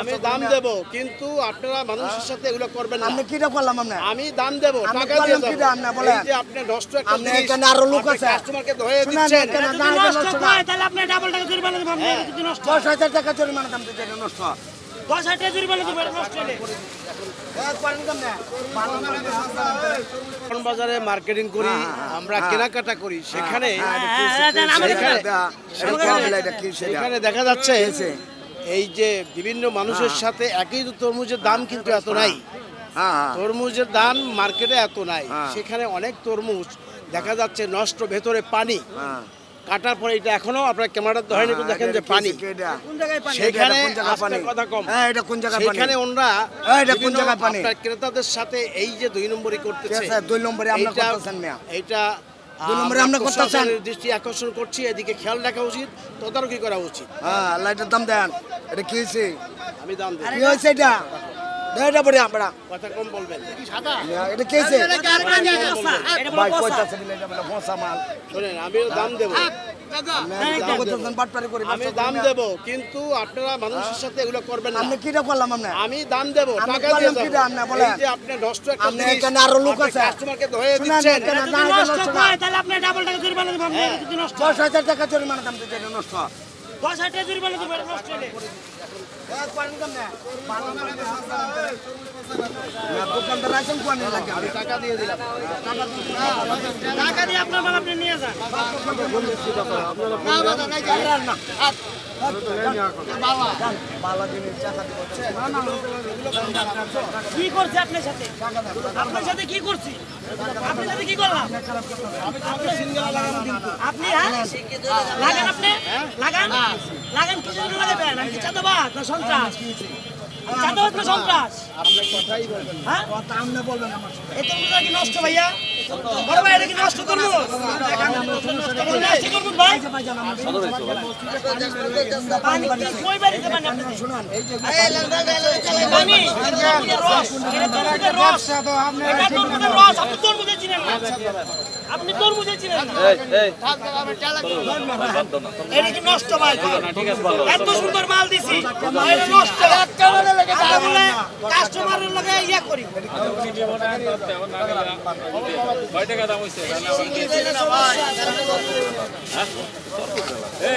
আমি দাম দেব কিন্তু আপনারা মানুষের সাথে এগুলো করবেন না। আপনি কিটা করলাম আপনি? আমি দাম দেব আপনি টাকা দিয়ে এই যে আপনি নষ্ট একটা আপনি এখানে আরও লোক আছে। কাস্টমারকে ধরে দিচ্ছেন। নষ্ট। হয়, তাহলে আপনি ডাবল টাকা জরিমানা দেবেন, আপনি নষ্ট। টাকা জরিমানা দাম দিতে নষ্ট দশ হাজার জরিমানা বাজারে মার্কেটিং করি আমরা কেনাকাটা করি সেখানে হ্যাঁ, হ্যাঁ, সেখানে দেখা যাচ্ছে এই যে বিভিন্ন মানুষের সাথে একই তরমুজের দাম কিন্তু এত নাই হ্যাঁ হ্যাঁ তরমুজের দাম মার্কেটে এত নাই হ্যাঁ। সেখানে অনেক তরমুজ দেখা যাচ্ছে নষ্ট ভেতরে পানি হ্যাঁ কাটার পরে এটা এখনও আপনার ক্যামেরার ধরেন একটু দেখেন যে পানি সেখানে? কথা কম হ্যাঁ, এটা কোন জায়গায় পানি? সেখানে ওনরা হ্যাঁ, এটা কোন জায়গায় পানি? আপনার ক্রেতাদের সাথে এই যে দুই নম্বরই করতেছে দুই নম্বরে করতেছেন মিয়া। দুই নম্বরে আমরা করতেছেন? দৃষ্টি আকর্ষণ করছি এদিকে খেয়াল রাখা উচিত তদারকি করা উচিত হ্যাঁ লাইটের দাম দেন এটা কি হয়েছে আমি দাম দিই কি হয়েছে এটা এটা আমরা। কথা কম বলবেন। এটা ভাই এটা বলে ফসা মাল। শোনেন আমিও দাম দেবো। আপনি করতেছেন বাটপারি করে আমি দাম দেব কিন্তু আপনারা মানুষের সাথে এগুলো করবেন না। আপনি কিটা করলাম আপনি? আমি দাম দেব টাকা দিয়ে কি দেব। দাম না বলেন? এই যে আপনি নষ্ট একটা আপনি এখানে আরও লোক আছে। কাস্টমারকে ধরে দিচ্ছেন। না, নষ্ট নষ্ট না। হয়, তাহলে আপনি ডাবল টাকা জরিমানা দেবেন, আপনি যদি নষ্ট হয়। দশ হাজার টাকা জরিমানা দাম দিতে নষ্ট। দশ হাজার টাকা জরিমানা দেবেন, এটা নষ্ট হলে। টাকা দিয়ে আপনার আপনার সাথে? কি করছি? আপনার সাথে আপনি হ্যাঁ? লাগান আপনি? লাগান? লাগান কি জন্য লাগাবেন? আমি চাঁদাবাদ না সন্ত্রাস? চাঁদাবাদ সন্ত্রাস? হ্যাঁ? কথা আপনি বলবেন আমার এত কি নষ্ট ভাইয়া? বড় ভাই নষ্ট করব আপনি তরমুজে চিনেন এটা কি নষ্ট ভাই এত সুন্দর মাল দিছি। নষ্ট। কাস্টমারের লগে ইয়া করি।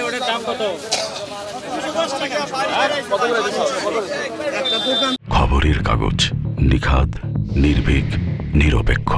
ওটার দাম কত খবরের কাগজ নিখাদ নির্ভীক নিরপেক্ষ।